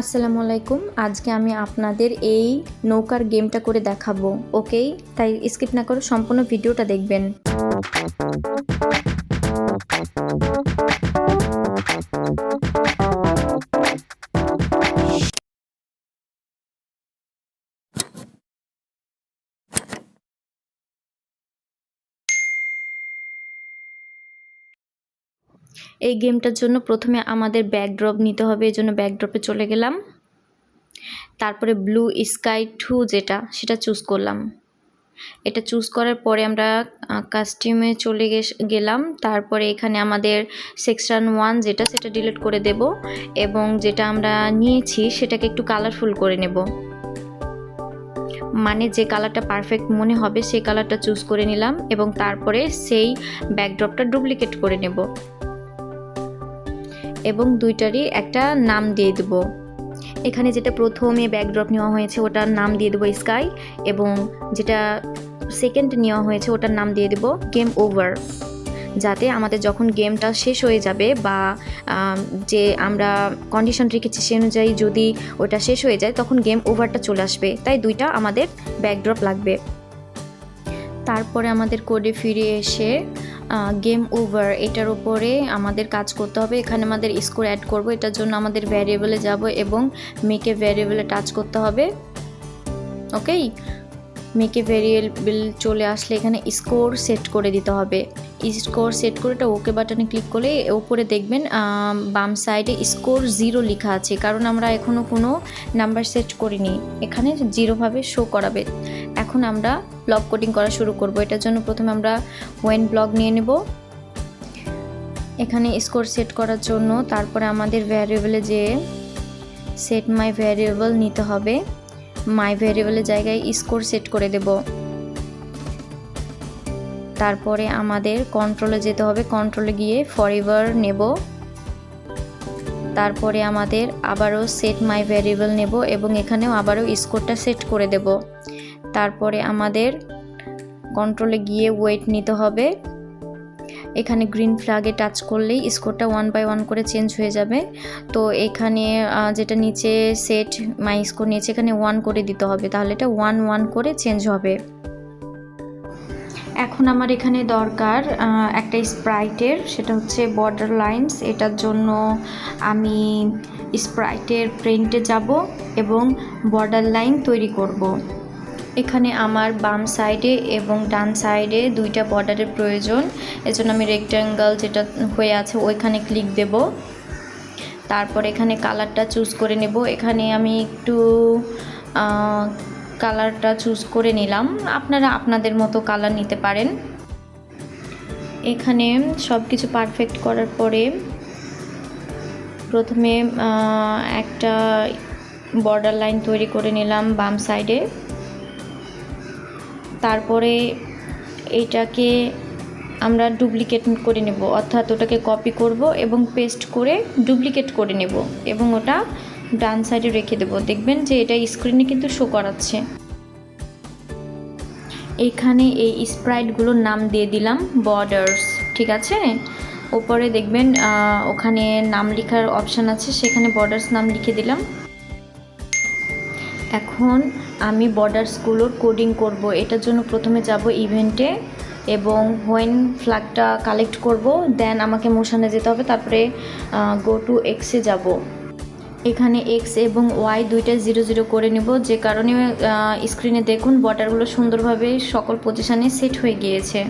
আসসালামু আলাইকুম। আজকে আমি আপনাদের এই নৌকার গেমটা করে দেখাবো, ওকে? তাই স্কিপ না করে সম্পূর্ণ ভিডিওটা দেখবেন। এই গেমটার জন্য প্রথমে আমাদের ব্যাকড্রপ নিতে হবে, এই জন্য ব্যাকড্রপে চলে গেলাম। তারপরে ব্লু স্কাই টু যেটা, সেটা চুজ করলাম। এটা চুজ করার পরে আমরা কাস্টিউমে চলে গেলাম। তারপরে এখানে আমাদের সেকশন ওয়ান যেটা, সেটা ডিলিট করে দেব এবং যেটা আমরা নিয়েছি, সেটাকে একটু কালারফুল করে নেব। মানে যে কালারটা পারফেক্ট মনে হবে, সেই কালারটা চুজ করে নিলাম এবং তারপরে সেই ব্যাকড্রপটা ডুপ্লিকেট করে নেব। এবং দুইটারই একটা নাম দিয়ে দেবো। এখানে যেটা প্রথমে ব্যাকড্রপ নেওয়া হয়েছে, ওটার নাম দিয়ে দেবো স্কাই এবং যেটা সেকেন্ড নেওয়া হয়েছে, ওটার নাম দিয়ে দেবো গেম ওভার যাতে আমাদের যখন গেমটা শেষ হয়ে যাবে বা যে আমরা কন্ডিশন রেখেছি সে অনুযায়ী যদি ওটা শেষ হয়ে যায়, তখন গেম ওভারটা চলে আসবে। তাই দুইটা আমাদের ব্যাকড্রপ লাগবে। তারপরে আমাদের কোডে ফিরে এসে গেম ওভার এটার উপরে আমাদের কাজ করতে হবে। এখানে আমাদের স্কোর অ্যাড করব, এটার জন্য আমাদের ভ্যারিয়েবলে যাব এবং মেকে ভ্যারিয়েবলে টাচ করতে হবে। ওকেই মেকে ভ্যারিয়েবল চলে আসলে এখানে স্কোর সেট করে দিতে হবে। স্কোর সেট করে এটা ওকে বাটনে ক্লিক করলে ওপরে দেখবেন বাম সাইডে স্কোর জিরো লেখা আছে। কারণ আমরা এখনও কোনো নাম্বার সেট করিনি। এখানে জিরোভাবে শো করাবে। এখন আমরা ব্লক কোডিং করা শুরু করব। এটার জন্য প্রথমে আমরা ওয়েন ব্লক নিয়ে নেব। এখানে স্কোর সেট করার জন্য তারপরে আমাদের ভ্যারিয়েবলে যে সেট মাই ভ্যারিয়েবল নিতে হবে। মাই ভ্যারিয়েবলের জায়গায় স্কোর সেট করে দেব। তারপরে আমাদের কন্ট্রোলে যেতে হবে। কন্ট্রোলে গিয়ে ফরএভার নেব। তারপরে আমাদের আবারও সেট মাই ভ্যারিয়েবল নেব এবং এখানেও আবারও স্কোরটা সেট করে দেব। তারপরে আমাদের কন্ট্রোলে গিয়ে ওয়েট নিতে হবে। এখানে গ্রিন ফ্ল্যাগে টাচ করলেই স্কোরটা ওয়ান বাই ওয়ান করে চেঞ্জ হয়ে যাবে। তো এখানে যেটা নিচে সেট মাই স্কোর নিয়েছে এখানে ওয়ান করে দিতে হবে। তাহলে এটা ওয়ান ওয়ান করে চেঞ্জ হবে। এখন আমার এখানে দরকার একটা স্প্রাইটের সেটা হচ্ছে বর্ডার লাইন্স এটার জন্য আমি স্প্রাইটের প্রিন্টে যাব এবং বর্ডার লাইন তৈরি করব। এখানে আমার বাম সাইডে এবং ডান সাইডে দুইটা বর্ডারের প্রয়োজন। এজন্য আমি রেক্ট্যাঙ্গল যেটা হয়ে আছে ওইখানে ক্লিক দেব। তারপর এখানে কালারটা চুজ করে নেব। এখানে আমি একটু কালারটা চুজ করে নিলাম। আপনারা আপনাদের মতো কালার নিতে পারেন। এখানে সব কিছু পারফেক্ট করার পরে প্রথমে একটা বর্ডার লাইন তৈরি করে নিলাম বাম সাইডে। তারপরে এইটাকে আমরা ডুপ্লিকেট করে নেব। অর্থাৎ ওটাকে কপি করব এবং পেস্ট করে ডুপ্লিকেট করে নেব এবং ওটা ডান সাইডে রেখে দেব। দেখবেন যে এটা স্ক্রিনে কিন্তু শো করাচ্ছে। এখানে এই স্প্রাইটগুলোর নাম দিয়ে দিলাম বর্ডার্স ঠিক আছে? ওপরে দেখবেন ওখানে নাম লেখার অপশান আছে, সেখানে বর্ডার্স নাম লিখে দিলাম। এখন আমি বর্ডার্সগুলোর কোডিং করব। এটার জন্য প্রথমে যাব ইভেন্টে এবং হোয়েন ফ্ল্যাগটা কালেক্ট করব দেন আমাকে মোশানে যেতে হবে, তারপরে গো টু এক্সে যাব। এখানে এক্স এবং ওয়াই দুইটা জিরো জিরো করে নেব। যে কারণে স্ক্রিনে দেখুন বর্ডারগুলো সুন্দরভাবে সকল পজিশানে সেট হয়ে গিয়েছে।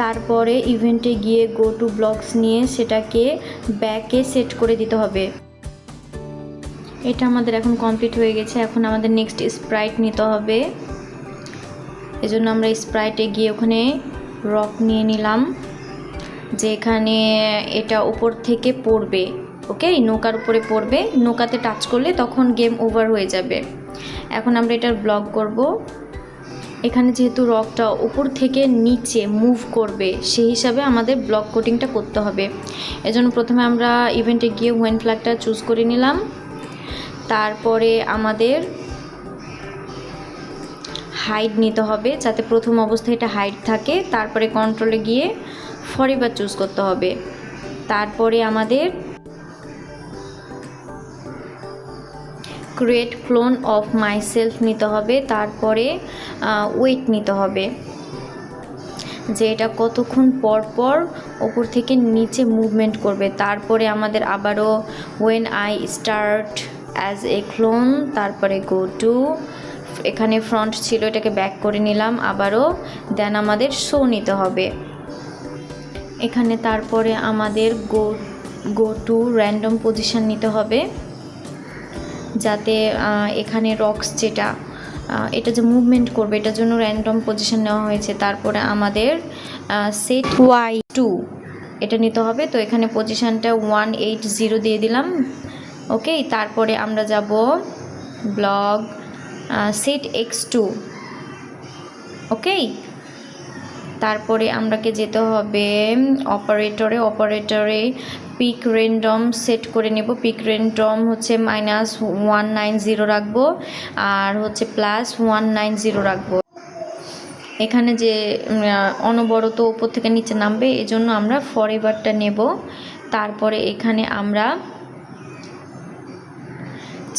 তারপরে ইভেন্টে গিয়ে গো টু ব্লকস নিয়ে সেটাকে ব্যাকে সেট করে দিতে হবে। এটা আমাদের এখন কমপ্লিট হয়ে গেছে। এখন আমাদের নেক্সট স্প্রাইট নিতে হবে। এজন্য আমরা স্প্রাইটে গিয়ে ওখানে রক নিয়ে নিলাম যে এখানে এটা উপর থেকে পড়বে ওকে নৌকার উপরে পড়বে। নৌকাতে টাচ করলে তখন গেম ওভার হয়ে যাবে। এখন আমরা এটার ব্লক করব। এখানে যেহেতু রকটা উপর থেকে নিচে মুভ করবে, সেই হিসাবে আমাদের ব্লক কোটিংটা করতে হবে। এজন্য প্রথমে আমরা ইভেন্টে গিয়ে হোয়েন ফ্ল্যাগটা চুজ করে নিলাম। তারপরে আমাদের হাইট নিতে হবে, যাতে প্রথম অবস্থায় এটা হাইট থাকে। তারপরে কন্ট্রোলে গিয়ে ফরিবার চুজ করতে হবে। তারপরে আমাদের create clone of myself নিতে হবে, তারপরে ওয়েট নিতে হবে। যে এটা কতক্ষণ পর পর ওপর থেকে নিচে মুভমেন্ট করবে। তারপরে আমাদের আবারও when I start as a clone তারপরে গো টু এখানে ফ্রন্ট ছিল, এটাকে ব্যাক করে নিলাম, আবারও দেন আমাদের শো নিতে হবে। এখানে তারপরে আমাদের go go to random position নিতে হবে, যাতে এখানে রক্স যেটা এটা যে মুভমেন্ট করবে, এটার জন্য র্যান্ডম পজিশান নেওয়া হয়েছে। তারপরে আমাদের সেট ওয়াই টু এটা নিতে হবে। তো এখানে পজিশনটা ওয়ান এইট জিরো দিয়ে দিলাম। ওকে, তারপরে আমরা যাব block set X to okay, তারপরে আমরাকে যেতে হবে অপারেটরে। অপারেটরে পিক রেন্ডম সেট করে নেব। পিক রেন্ডম হচ্ছে মাইনাস ওয়ান নাইন জিরো রাখব আর হচ্ছে প্লাস ওয়ান নাইন জিরো রাখব। এখানে যে অনবরত উপর থেকে নিচে নামবে, এজন্য আমরা ফরএভারটা নেব। তারপরে এখানে আমরা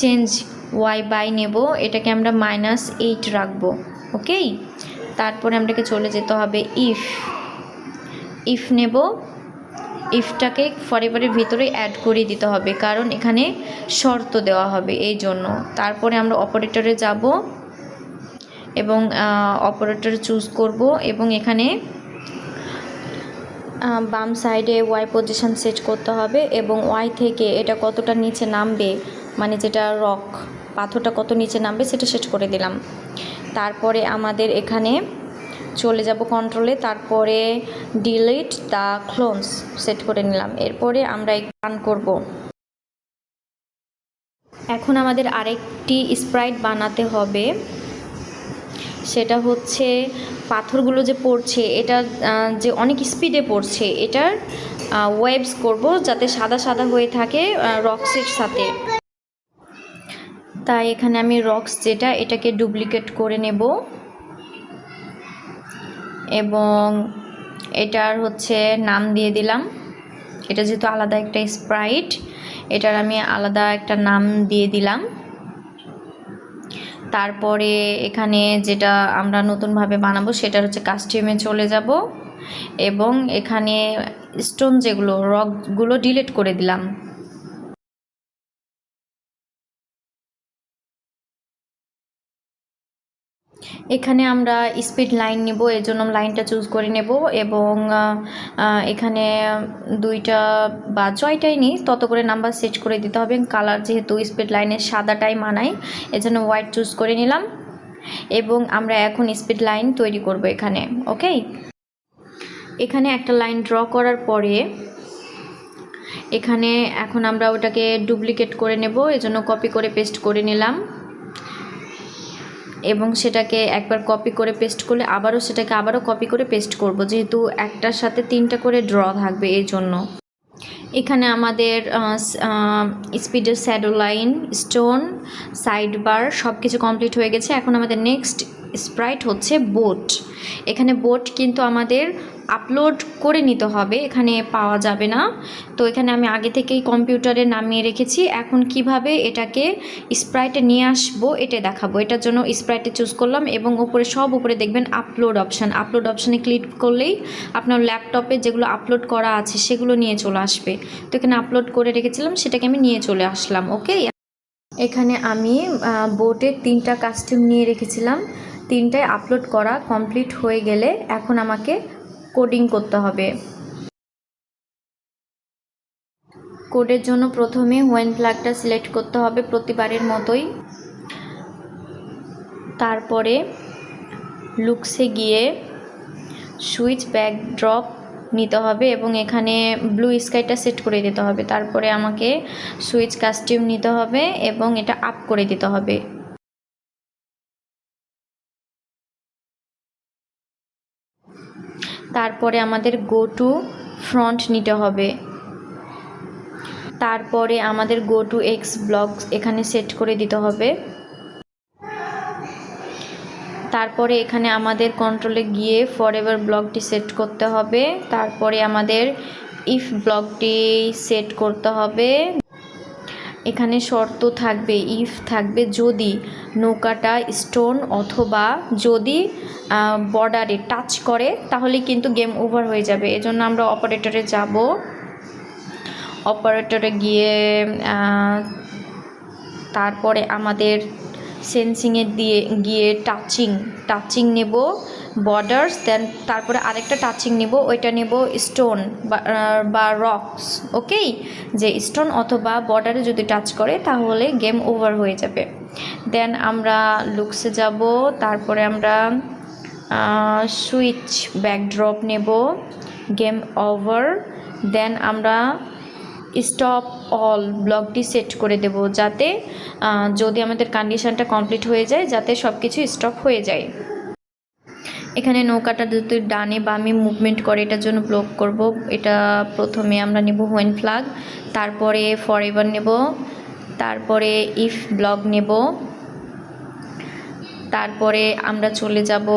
চেঞ্জ ওয়াই বাই নেব, এটাকে আমরা মাইনাস এইট রাখব ওকেই তারপরে আমরাকে চলে যেতে হবে ইফ ইফ নেব ইফটাকে ফরএভারের ভিতরে অ্যাড করে দিতে হবে, কারণ এখানে শর্ত দেওয়া হবে এই জন্য। তারপরে আমরা অপারেটরে যাব এবং অপারেটর চুজ করব এবং এখানে বাম সাইডে ওয়াই পজিশন সেট করতে হবে এবং ওয়াই থেকে এটা কতটা নিচে নামবে মানে যেটা রক পাথরটা কত নিচে নামবে সেটা সেট করে দিলাম। তারপরে আমাদের এখানে চলে যাব কন্ট্রোলে তারপরে ডিলিট দ্য ক্লোনস সেট করে নিলাম। এরপরে আমরা রান করব। এখন আমাদের আরেকটি স্প্রাইট বানাতে হবে। সেটা হচ্ছে পাথরগুলো যে পড়ছে, এটা যে অনেক স্পিডে পড়ছে, এটার ওয়েবস করব যাতে সাদা সাদা হয়ে থাকে রক্সের সাথে। তাই এখানে আমি রক্স যেটা, এটাকে ডুপ্লিকেট করে নেব। এবং এটার হচ্ছে নাম দিয়ে দিলাম। এটা যেহেতু আলাদা একটা স্প্রাইট এটার আমি আলাদা একটা নাম দিয়ে দিলাম। তারপরে এখানে যেটা আমরা নতুনভাবে বানাবো সেটা হচ্ছে কাস্টিউমে চলে যাব। এবং এখানে স্টোন যেগুলো রকগুলো ডিলিট করে দিলাম। এখানে আমরা স্পিড লাইন নেব, এর জন্য লাইনটা চুজ করে নেব এবং এখানে দুইটা বা জয়টাই নিই, তত করে নাম্বার সেট করে দিতে হবে। কালার যেহেতু স্পিড লাইনের সাদাটাই মানাই এজন্য হোয়াইট চুজ করে নিলাম এবং আমরা এখন স্পিড লাইন তৈরি করব এখানে ওকে এখানে একটা লাইন ড্র করার পরে এখানে এখন আমরা ওটাকে ডুপ্লিকেট করে নেব, এজন্য কপি করে পেস্ট করে নিলাম। এবং সেটাকে একবার কপি করে পেস্ট করলে আবারও সেটাকে আবারও কপি করে পেস্ট করব। যেহেতু একটার সাথে তিনটা করে ড্র থাকবে এই জন্য। এখানে আমাদের স্পিডের shadow line stone side bar সব কিছু কমপ্লিট হয়ে গেছে। এখন আমাদের নেক্সট স্প্রাইট হচ্ছে বোট এখানে বোট কিন্তু আমাদের আপলোড করে নিতে হবে, এখানে পাওয়া যাবে না। তো এখানে আমি আগে থেকেই কম্পিউটারে নামিয়ে রেখেছি। এখন কীভাবে এটাকে স্প্রাইটে নিয়ে আসব, এটা দেখাবো। এটার জন্য স্প্রাইটে চুজ করলাম এবং উপরে, সব উপরে দেখবেন আপলোড অপশান আপলোড অপশানে ক্লিক করলেই আপনার ল্যাপটপে যেগুলো আপলোড করা আছে, সেগুলো নিয়ে চলে আসবে। তো এখানে আপলোড করে রেখেছিলাম, সেটাকে আমি নিয়ে চলে আসলাম, ওকে? এখানে আমি বোটের তিনটা কাস্টিউম নিয়ে রেখেছিলাম। তিনটায় আপলোড করা কমপ্লিট হয়ে গেলে এখন আমাকে কোডিং করতে হবে। কোডের জন্য প্রথমে হোয়েন ফ্ল্যাগটা সিলেক্ট করতে হবে প্রতিবারের মতোই। তারপরে লুকসে গিয়ে সুইচ ব্যাকড্রপ নিতে হবে এবং এখানে ব্লু স্কাইটা সেট করে দিতে হবে। তারপরে আমাকে সুইচ কাস্টিউম নিতে হবে এবং এটা আপ করে দিতে হবে। তারপরে আমাদের গো টু ফ্রন্ট নিতে হবে। তারপরে আমাদের গো টু এক্স ব্লক এখানে সেট করে দিতে হবে। তারপরে এখানে আমাদের কন্ট্রোলে গিয়ে ফরএভার ব্লকটি সেট করতে হবে। তারপরে আমাদের ইফ ব্লকটি সেট করতে হবে। এখানে শর্ত থাকবে ইফ থাকবে যদি নৌকাটা স্টোন অথবা যদি বর্ডারে টাচ করে, তাহলে কিন্তু গেম ওভার হয়ে যাবে। এজন্য আমরা অপারেটরে যাব। অপারেটরে গিয়ে তারপরে আমাদের সেন্সিংয়ে দিয়ে, গিয়ে টাচিং টাচিং নেব বর্ডার্স দেন তারপরে আরেকটা টাচিং নেব, ওইটা নেব স্টোন বা রক্স ওকেই যে স্টোন অথবা বর্ডারে যদি টাচ করে, তাহলে গেম ওভার হয়ে যাবে। দেন আমরা লুকসে যাব, তারপরে আমরা সুইচ ব্যাকড্রপ নেব গেম ওভার দেন আমরা স্টপ অল ব্লকটি সেট করে দেব যাতে যদি আমাদের কন্ডিশনটা কমপ্লিট হয়ে যায়, যাতে সব কিছু স্টপ হয়ে যায়। এখানে নৌকাটা যদি ডানে বামে মুভমেন্ট করে, এটার জন্য ব্লক করব। এটা প্রথমে আমরা নেব হোয়েন ফ্লাগ তারপরে ফর এভার নেব, তারপরে ইফ ব্লক নেব, তারপরে আমরা চলে যাব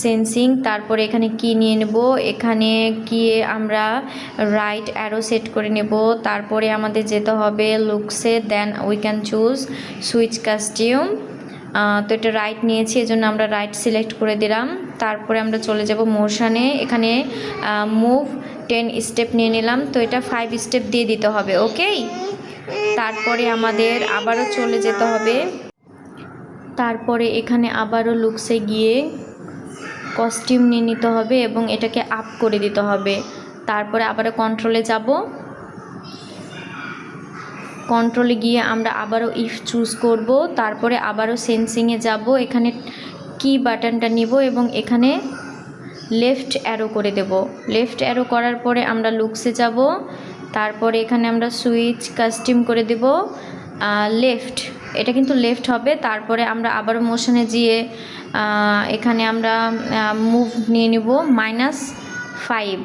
সেন্সিং, তারপরে এখানে কি নিয়ে নেব? এখানে গিয়ে আমরা রাইট অ্যারো সেট করে নেব। তারপরে আমাদের যেতে হবে লুকসে then we can choose switch costume তো এটা রাইট নিয়েছি, এজন্য আমরা রাইট সিলেক্ট করে দিলাম। তারপরে আমরা চলে যাব মোশনে এখানে মুভ টেন স্টেপ নিয়ে নিলাম। তো এটা ফাইভ স্টেপ দিয়ে দিতে হবে ওকেই তারপরে আমাদের আবারও চলে যেতে হবে। তারপরে এখানে আবারও লুকসে গিয়ে কস্টিউম নিয়ে নিতে হবে এবং এটাকে আপ করে দিতে হবে। তারপরে আবারও কন্ট্রোলে যাব। কন্ট্রোলে গিয়ে আমরা আবারও ইফ চুজ করব। তারপরে আবারও সেন্সিংয়ে যাব। এখানে কি বাটনটা নিব এবং এখানে লেফট অ্যারো করে দেব। লেফট অ্যারো করার পরে আমরা লুকসে যাব। তারপরে এখানে আমরা সুইচ কাস্টিম করে দেব। লেফট এটা কিন্তু লেফট হবে। তারপরে আমরা আবার মোশনে গিয়ে এখানে আমরা মুভ নিয়ে নিব মাইনাস ফাইভ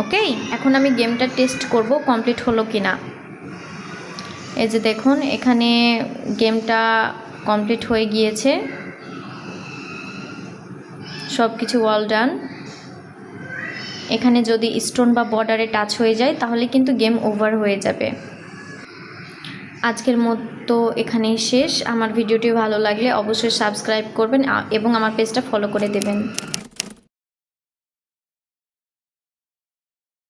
ওকে এখন আমি গেমটা টেস্ট করব কমপ্লিট হলো কি না এই যে দেখুন, এখানে গেমটা কমপ্লিট হয়ে গিয়েছে। সব কিছু ওয়াল ডান এখানে যদি স্টোন বা বর্ডারে টাচ হয়ে যায়, তাহলে কিন্তু গেম ওভার হয়ে যাবে। আজকের মতো এখানেই শেষ। আমার ভিডিওটি ভালো লাগলে অবশ্যই সাবস্ক্রাইব করবেন এবং আমার পেজটা ফলো করে দেবেন।